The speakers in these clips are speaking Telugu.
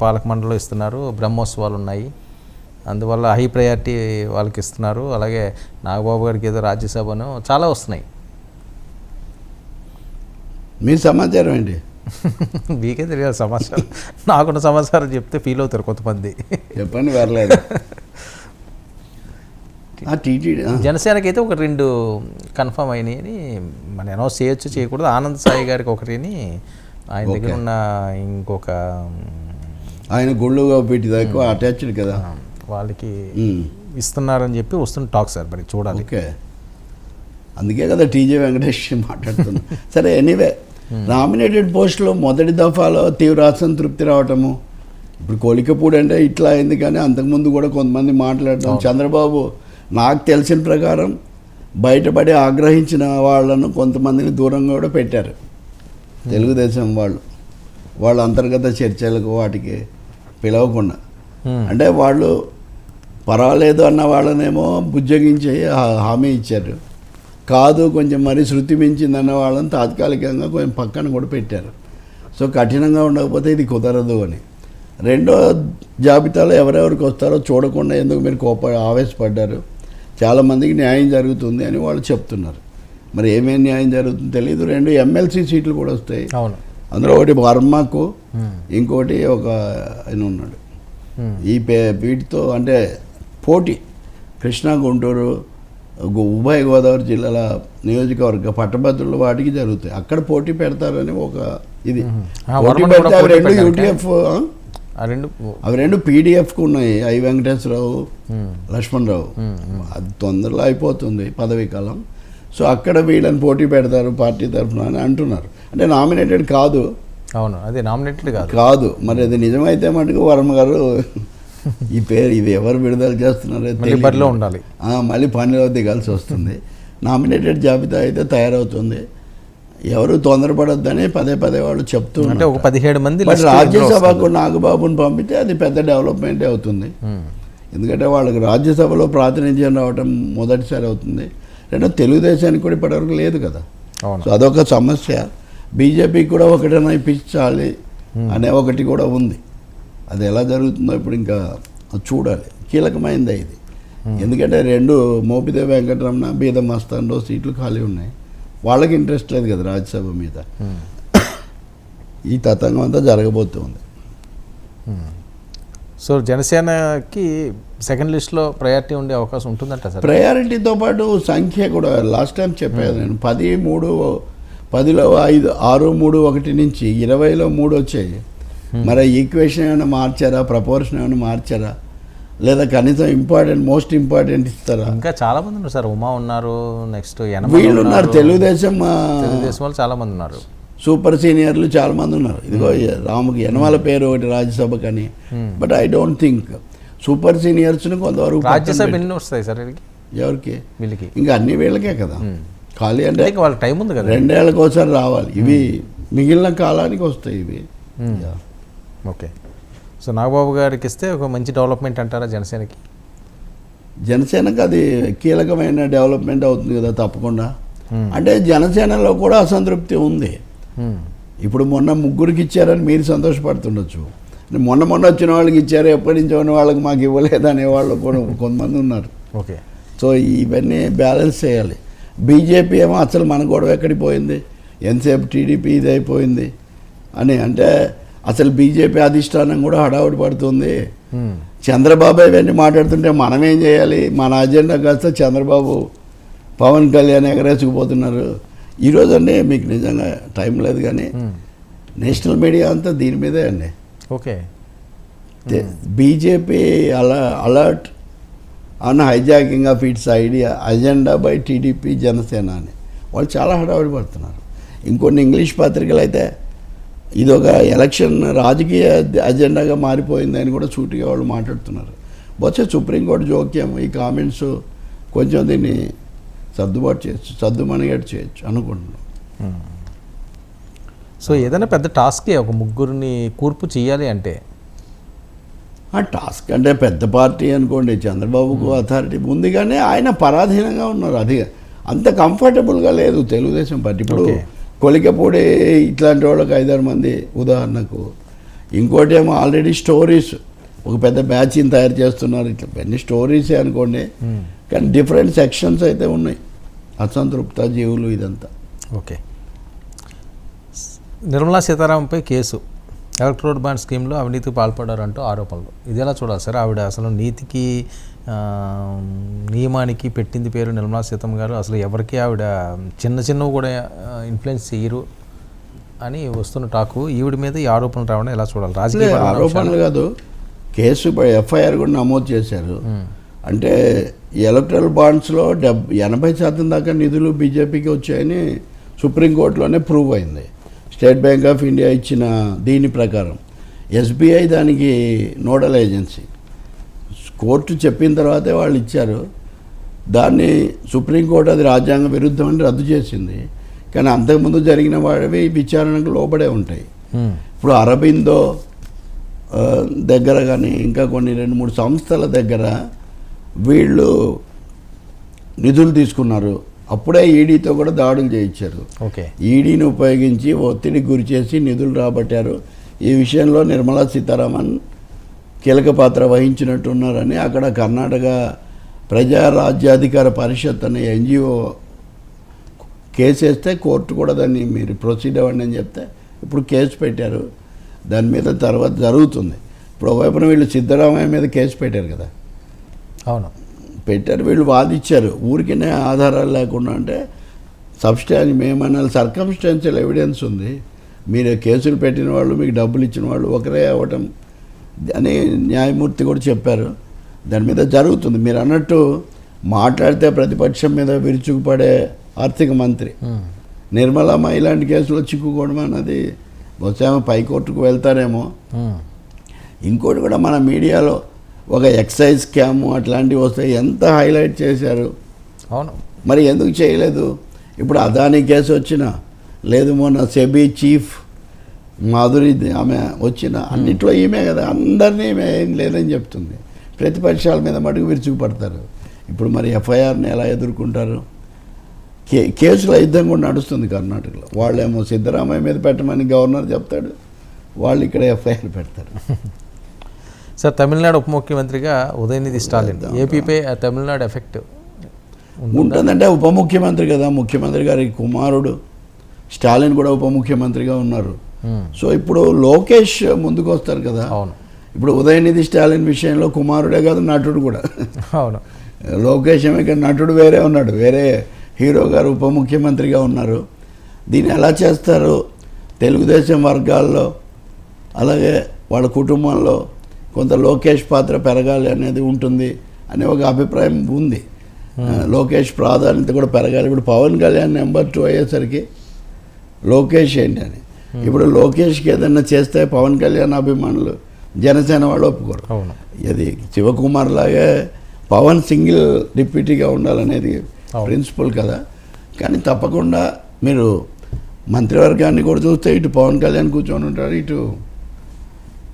పాలక మండలిలో ఇస్తున్నారు బ్రహ్మోత్సవాలు ఉన్నాయి. అందువల్ల హై ప్రయారిటీ వాళ్ళకి ఇస్తున్నారు. అలాగే నాగబాబు గారికి ఏదో రాజ్యసభను చాలా వస్తున్నాయి. మీ సమాచారం ఏంటి? మీకే తెలియాలి సమాచారం. నాకున్న సమాచారం చెప్తే ఫీల్ అవుతారు కొంతమంది. చెప్పండి పర్లేదు. జనసేనకి అయితే ఒక రెండు కన్ఫర్మ్ అయినాయి అని మన అనౌన్స్ చేయొచ్చు చేయకూడదు. ఆనంద్ సాయి గారికి ఒకటిని ఆయన దగ్గర ఉన్న ఇంకొక ఆయన గుళ్ళుగా పెట్టి దాకా అటాచ్డ్ కదా. ఆ, వాళ్ళకి ఉమ్, ఇస్తున్నారని చెప్పి వస్తున్న టాక్ సార్ మరి చూడాలి. ఓకే. అందుకే కదా టీజే వెంకటేష్ మాట్లాడుతున్నా. సరే ఎనీవే నామినేటెడ్ పోస్టులో మొదటి దఫాలో తీవ్ర అసంతృప్తి రావటము. ఇప్పుడు కోలికపూడి అంటే ఇట్లా అయింది కానీ అంతకుముందు కూడా కొంతమంది మాట్లాడటం చంద్రబాబు నాకు తెలిసిన ప్రకారం బయటపడి ఆగ్రహించిన వాళ్ళను కొంతమందిని దూరంగా కూడా పెట్టారు. తెలుగుదేశం వాళ్ళు. వాళ్ళ అంతర్గత చర్చలకు వాటికి పిలవకుండా. అంటే వాళ్ళు పర్వాలేదు అన్న వాళ్ళనేమో బుజ్జగించి హామీ ఇచ్చారు. కాదు కొంచెం మరీ శృతి మించిందన్న వాళ్ళని తాత్కాలికంగా కొంచెం పక్కన కూడా పెట్టారు. సో కఠినంగా ఉండకపోతే ఇది కుదరదు అని. రెండో జాబితాలో ఎవరెవరికి వస్తారో చూడకుండా ఎందుకు మీరు కోప ఆవేశపడ్డారు? చాలామందికి న్యాయం జరుగుతుంది అని వాళ్ళు చెప్తున్నారు. మరి ఏమేమి న్యాయం జరుగుతుందో తెలియదు రెండు ఎమ్మెల్సీ సీట్లు కూడా వస్తాయి. అవును. అందులో ఒకటి వర్మకు. ఇంకోటి ఒక ఆయన ఉన్నాడు. ఈ పే వీటితో అంటే పోటీ. కృష్ణా గుంటూరు ఉభయ గోదావరి జిల్లాల నియోజకవర్గ పట్టభద్రులు వాటికి జరుగుతాయి. అక్కడ పోటీ పెడతారని ఒక ఇది. అవి రెండు యూటీఎఫ్ అవి రెండు పీడిఎఫ్కి ఉన్నాయి. I Venkateswararao Hmm. లక్ష్మణరావు. అది తొందరలో అయిపోతుంది పదవీ కాలం. సో అక్కడ వీళ్ళని పోటీ పెడతారు పార్టీ తరఫున అని అంటున్నారు. అంటే నామినేటెడ్ కాదు. అవును అదే నామినేటెడ్ కాదు. కాదు. మరి అది నిజమైతే మటుకు వర్మ గారు ఈ పేరు ఇది ఎవరు విడుదల చేస్తున్నారో ఉండాలి. మళ్ళీ పనిలో దిగాల్సి వస్తుంది. నామినేటెడ్ జాబితా అయితే తయారవుతుంది. ఎవరు తొందరపడొద్దని పదే పదే వాళ్ళు చెప్తూ అంటే ఒక పదిహేడు మంది రాజ్యసభకు నాగబాబుని పంపితే అది పెద్ద డెవలప్మెంటే అవుతుంది. ఎందుకంటే వాళ్ళకి రాజ్యసభలో ప్రాతినిధ్యం రావటం మొదటిసారి అవుతుంది. రెండో తెలుగుదేశానికి కూడా ఇప్పటివరకు లేదు కదా. సో అదొక సమస్య. బీజేపీకి కూడా ఒకటైనా ఇప్పించాలి అనే ఒకటి కూడా ఉంది. అది ఎలా జరుగుతుందో ఇప్పుడు ఇంకా చూడాలి. కీలకమైంది ఇది. ఎందుకంటే రెండు మోపిదే వెంకటరమణ బీద మస్తాన్లో సీట్లు ఖాళీ ఉన్నాయి. వాళ్ళకి ఇంట్రెస్ట్ లేదు కదా రాజ్యసభ మీద. ఈ తతంగం అంతా జరగబోతుంది సో జనసేనకి సెకండ్ లిస్ట్లో ప్రయారిటీ ఉండే అవకాశం ఉంటుందంట సార్? ప్రయారిటీతో పాటు సంఖ్య కూడా లాస్ట్ టైం చెప్పాను నేను. పది మూడు పదిలో ఐదు ఆరు మూడు ఒకటి నుంచి ఇరవైలో మూడు వచ్చాయి మరి ఈక్వేషన్ ఏమైనా మార్చారా? ప్రపోర్షన్ ఏమైనా మార్చారా? లేదా కనీసం ఇంపార్టెంట్ మోస్ట్ ఇంపార్టెంట్ ఇస్తారా? ఇంకా చాలా మంది ఉన్నారు సార్. ఉమా ఉన్నారు నెక్స్ట్ వీళ్ళు ఉన్నారు. తెలుగుదేశం వాళ్ళు చాలా మంది ఉన్నారు. సూపర్ సీనియర్లు చాలా మంది ఉన్నారు. ఇదిగో ఈ రాముకి యనమల పేరు ఒకటి రాజ్యసభకి అని but I don't think super సీనియర్స్ని కొంతవరకు రాజ్యసభ ఎన్ని వస్తాయి సార్ ఎవరికి? వీళ్ళకి. ఇంకా అన్ని వీళ్ళకే కదా. ఖాళీ అంటే అంటే వాళ్ళ టైం ఉంది కదా. రెండేళ్ళకి ఒకసారి రావాలి. ఇవి మిగిలిన కాలానికి వస్తాయి ఇవి. ఓకే. సో నాగబాబు గారికి ఇస్తే ఒక మంచి డెవలప్మెంట్ అంటారా జనసేనకి? జనసేనకు అది కీలకమైన డెవలప్మెంట్ అవుతుంది కదా తప్పకుండా. అంటే జనసేనలో కూడా అసంతృప్తి ఉంది. ఇప్పుడు మొన్న ముగ్గురికి ఇచ్చారని మీరు సంతోషపడుతుండొచ్చు. మొన్న మొన్న వచ్చిన వాళ్ళకి ఇచ్చారు ఎప్పటి నుంచో ఉన్న వాళ్ళకి మాకు ఇవ్వలేదు అనే వాళ్ళు కూడా కొంతమంది ఉన్నారు. ఓకే. సో ఇవన్నీ బ్యాలెన్స్ చేయాలి. బీజేపీ ఏమో అసలు మన గొడవ ఎక్కడికి పోయింది? ఎంతసేపు టీడీపీ ఇది అయిపోయింది అని అంటే అసలు బీజేపీ అధిష్టానం కూడా హడావుడి పడుతుంది. చంద్రబాబు ఇవన్నీ మాట్లాడుతుంటే మనం ఏం చేయాలి? మన అజెండా కాస్త చంద్రబాబు పవన్ కళ్యాణ్ ఎగరేసుకుపోతున్నారు. ఈరోజు అండి మీకు నిజంగా టైం లేదు కానీ. నేషనల్ మీడియా అంతా దీని మీదే అండి. ఓకే. బీజేపీ అలా అలర్ట్ అన్న hijacking of its idea agenda by TDP Janasena అని వాళ్ళు చాలా హడావిడి పడుతున్నారు. ఇంకొన్ని ఇంగ్లీష్ పత్రికలు అయితే ఇది ఒక ఎలక్షన్ రాజకీయ అజెండాగా మారిపోయింది అని కూడా సూటిగా వాళ్ళు మాట్లాడుతున్నారు. బహుశా సుప్రీంకోర్టు జోక్యం ఈ కామెంట్స్ కొంచెం దీన్ని సర్దుబాటు చేయొచ్చు సర్దుమణిగట్టు చేయొచ్చు అనుకుంటున్నాను సో ఏదైనా పెద్ద టాస్కే ఒక ముగ్గురిని కూర్పు చేయాలి అంటే ఆ టాస్క్ అంటే పెద్ద పార్టీ అనుకోండి చంద్రబాబుకు అథారిటీ ఉంది కానీ ఆయన పరాధీనంగా ఉన్నారు. అది అంత కంఫర్టబుల్గా లేదు తెలుగుదేశం పార్టీ. ఇప్పుడు. కొలికపూడి ఇట్లాంటి వాళ్ళకి ఐదారు మంది ఉదాహరణకు. ఇంకోటి ఏమో ఆల్రెడీ స్టోరీస్ ఒక పెద్ద బ్యాచ్ని తయారు చేస్తున్నారు. ఇట్లా అన్ని స్టోరీసే అనుకోండి. కానీ డిఫరెంట్ సెక్షన్స్ అయితే ఉన్నాయి. అసంతృప్త జీవులు ఇదంతా. ఓకే. నిర్మలా సీతారామన్పై కేసు. ఎలక్ట్రోడ్ బాండ్ స్కీమ్లో అవినీతికి పాల్పడారంటూ ఆరోపణలు. ఇది ఎలా చూడాలి సార్? ఆవిడ అసలు నీతికి నియమానికి పెట్టింది పేరు నిర్మలా సీతమ్మ గారు. అసలు ఎవరికి ఆవిడ చిన్న చిన్నవి కూడా ఇన్ఫ్లుయెన్స్ చేయరు అని వస్తున్న టాకు. ఈవిడ మీద ఈ ఆరోపణలు రావడం ఎలా చూడాలి? రాజకీయ ఆరోపణలు కాదు. కేసు ఎఫ్ఐఆర్ కూడా నమోదు చేశారు. అంటే ఎలక్ట్రల్ బాండ్స్లో డెబ్ ఎనభై శాతం దాకా నిధులు బీజేపీకి వచ్చాయని సుప్రీంకోర్టులోనే ప్రూవ్ అయింది. స్టేట్ బ్యాంక్ ఆఫ్ ఇండియా ఇచ్చిన దీని ప్రకారం ఎస్బీఐ దానికి నోడల్ ఏజెన్సీ. కోర్టు చెప్పిన తర్వాతే వాళ్ళు ఇచ్చారు. దాన్ని సుప్రీంకోర్టు అది రాజ్యాంగ విరుద్ధమని రద్దు చేసింది. కానీ అంతకుముందు జరిగిన వాడివి విచారణకు లోబడే ఉంటాయి. ఇప్పుడు అరబిందో దగ్గర కానీ ఇంకా కొన్ని రెండు మూడు సంస్థల దగ్గర వీళ్ళు నిధులు తీసుకున్నారు. అప్పుడే ఈడీతో కూడా దాడులు చేయించారు. ఓకే. ఈడీని ఉపయోగించి ఒత్తిడికి గురి చేసి నిధులు రాబట్టారు. ఈ విషయంలో నిర్మలా సీతారామన్ కీలక పాత్ర వహించినట్టున్నారని అక్కడ కర్ణాటక ప్రజా రాజ్యాధికార పరిషత్ అనే ఎన్జిఓ కేసు వేస్తే కోర్టు కూడా దాన్ని మీరు ప్రొసీడ్ అవ్వండి అని చెప్తే ఇప్పుడు కేసు పెట్టారు. దాని మీద తర్వాత జరుగుతుంది. ఇప్పుడు ఒకవైపున వీళ్ళు సిద్ధరామయ్య మీద కేసు పెట్టారు కదా. అవును. పెట్టారు వీళ్ళు వాదిచ్చారు. ఊరికనే ఆధారాలు లేకుండా అంటే సబ్స్టాన్స్ మేమన్నా సర్కమ్స్టాన్షియల్ ఎవిడెన్స్ ఉంది. మీరు కేసులు పెట్టిన వాళ్ళు మీకు డబ్బులు ఇచ్చిన వాళ్ళు ఒకరే అవ్వటం అని న్యాయమూర్తి కూడా చెప్పారు. దాని మీద జరుగుతుంది. మీరు అన్నట్టు మాట్లాడితే ప్రతిపక్షం మీద విరుచుకుపడే ఆర్థిక మంత్రి. నిర్మలమ్మ ఇలాంటి కేసులో చిక్కుకోవడం అన్నది బహుశా పైకోర్టుకు వెళ్తారేమో. ఇంకోటి కూడా మన మీడియాలో ఒక ఎక్సైజ్ స్కాము అట్లాంటివి వస్తే ఎంత హైలైట్ చేశారు. అవును. మరి ఎందుకు చేయలేదు? ఇప్పుడు అదానీ కేసు వచ్చిన లేదు మొన్న సెబీ చీఫ్ మాధురి ఆమె వచ్చిన అన్నిట్లో ఈమె కదా అందరినీ ఈమె ఏం లేదని చెప్తుంది. ప్రతిపక్షాల మీద మటుకు విరుచుకుపడతారు ఇప్పుడు మరి ఎఫ్ఐఆర్ని ఎలా ఎదుర్కొంటారు? కే కేసుల యుద్ధం కూడా నడుస్తుంది కర్ణాటకలో. వాళ్ళేమో సిద్ధరామయ్య మీద పెట్టమని గవర్నర్ చెప్తాడు. వాళ్ళు ఇక్కడ ఎఫ్ఐఆర్ పెడతారు. సార్ తమిళనాడు ఉప ముఖ్యమంత్రిగా ఉదయనిధి స్టాలిన్. ఏపీపై తమిళనాడు ఎఫెక్ట్ ఉంటుందంటే ఉప ముఖ్యమంత్రి కదా ముఖ్యమంత్రి గారి కుమారుడు. స్టాలిన్ కూడా ఉప ముఖ్యమంత్రిగా ఉన్నారు. సో ఇప్పుడు లోకేష్ ముందుకు వస్తారు కదా. అవును. ఇప్పుడు ఉదయనిధి స్టాలిన్ విషయంలో కుమారుడే కాదు నటుడు కూడా. అవును. లోకేష్ ఏమో ఇక్కడ నటుడు వేరే ఉన్నాడు. వేరే హీరో గారు ఉప ముఖ్యమంత్రిగా ఉన్నారు. దీన్ని ఎలా చేస్తారు? తెలుగుదేశం వర్గాల్లో అలాగే వాళ్ళ కుటుంబంలో కొంత లోకేష్ పాత్ర పెరగాలి అనేది ఉంటుంది అనే ఒక అభిప్రాయం ఉంది. లోకేష్ ప్రాధాన్యత కూడా పెరగాలి. ఇప్పుడు పవన్ కళ్యాణ్ నెంబర్ టూ అయ్యేసరికి లోకేష్ ఏంటి అని. ఇప్పుడు లోకేష్కి ఏదైనా చేస్తే పవన్ కళ్యాణ్ అభిమానులు జనసేన వాళ్ళు ఒప్పుకోరు. ఇది శివకుమార్ లాగే పవన్ సింగిల్ డిప్యూటీగా ఉండాలనేది. ప్రిన్సిపల్ కదా. కానీ తప్పకుండా మీరు మంత్రివర్గాన్ని కూడా చూస్తే ఇటు పవన్ కళ్యాణ్ కూర్చొని ఉంటాడు ఇటు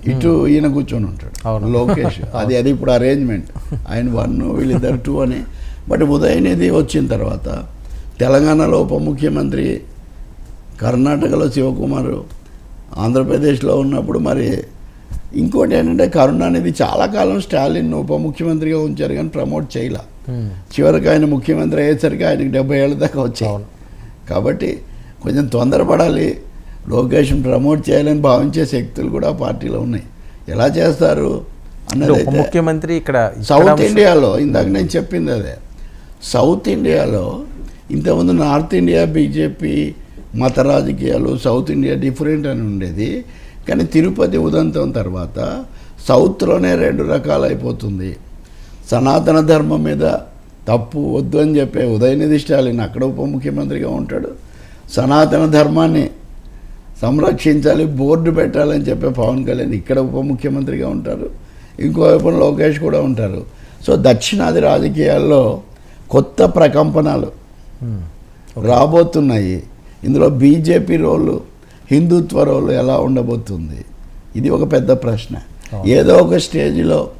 ఇటు ఈయన కూర్చొని ఉంటాడు. లోకేష్. అది అది ఇప్పుడు అరేంజ్మెంట్ ఆయన వన్ వీళ్ళిద్దరు టూ అని. బట్ ఉదయనిధి వచ్చిన తర్వాత తెలంగాణలో ఉప ముఖ్యమంత్రి కర్ణాటకలో శివకుమారు ఆంధ్రప్రదేశ్లో ఉన్నప్పుడు మరి ఇంకోటి ఏంటంటే కరుణానిధి చాలా కాలం స్టాలిన్ ఉప ముఖ్యమంత్రిగా ఉంచారు కానీ ప్రమోట్ చేయలే. ఉమ్, చివరికి ఆయన ముఖ్యమంత్రి అయ్యేసరికి ఆయనకి డెబ్బై ఏళ్ళ దాకా వచ్చాయి. అవును. కాబట్టి కొంచెం తొందరపడాలి. లోకేష్ని ప్రమోట్ చేయాలని భావించే శక్తులు కూడా పార్టీలో ఉన్నాయి. ఎలా చేస్తారు? అన్నది ముఖ్యమంత్రి ఇక్కడ సౌత్ ఇండియాలో ఇందాక నేను చెప్పింది అదే. సౌత్ ఇండియాలో ఇంతకుముందు నార్త్ ఇండియా బీజేపీ మత రాజకీయాలు సౌత్ ఇండియా డిఫరెంట్ అని ఉండేది. కానీ తిరుపతి ఉదంతం తర్వాత సౌత్లోనే రెండు రకాలు అయిపోతుంది సనాతన ధర్మం మీద తప్పు వద్దు అని చెప్పే ఉదయనిధి స్టాలిన్ అక్కడ ఉప ముఖ్యమంత్రిగా ఉంటాడు. సనాతన ధర్మాన్ని సంరక్షించాలి బోర్డు పెట్టాలని చెప్పే పవన్ కళ్యాణ్ ఇక్కడ ఉప ముఖ్యమంత్రిగా ఉంటారు. ఇంకోవైపు లోకేష్ కూడా ఉంటారు. సో దక్షిణాది రాజకీయాల్లో కొత్త ప్రకంపనలు ఉమ్, రాబోతున్నాయి. ఇందులో బీజేపీ రోలు హిందుత్వ రోలు ఎలా ఉండబోతుంది? ఇది ఒక పెద్ద ప్రశ్న. ఏదో ఒక స్టేజ్లో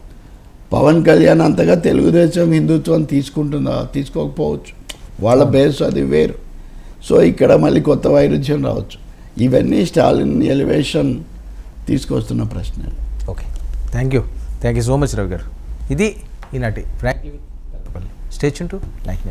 పవన్ కళ్యాణ్ అంతగా తెలుగుదేశం హిందుత్వం తీసుకుంటుందా? తీసుకోకపోవచ్చు. వాళ్ళ బేస్ అది వేరు. సో ఇక్కడ మళ్ళీ కొత్త వైరుధ్యం రావచ్చు. ఇవన్నీ స్టాలిన్ ఎలివేషన్ తీసుకొస్తున్న ప్రశ్నలు. Okay thank you thank you so much Ravi garu. ఇది ఈనాటి ఫ్రాంక్ స్టేషన్ టు లైక్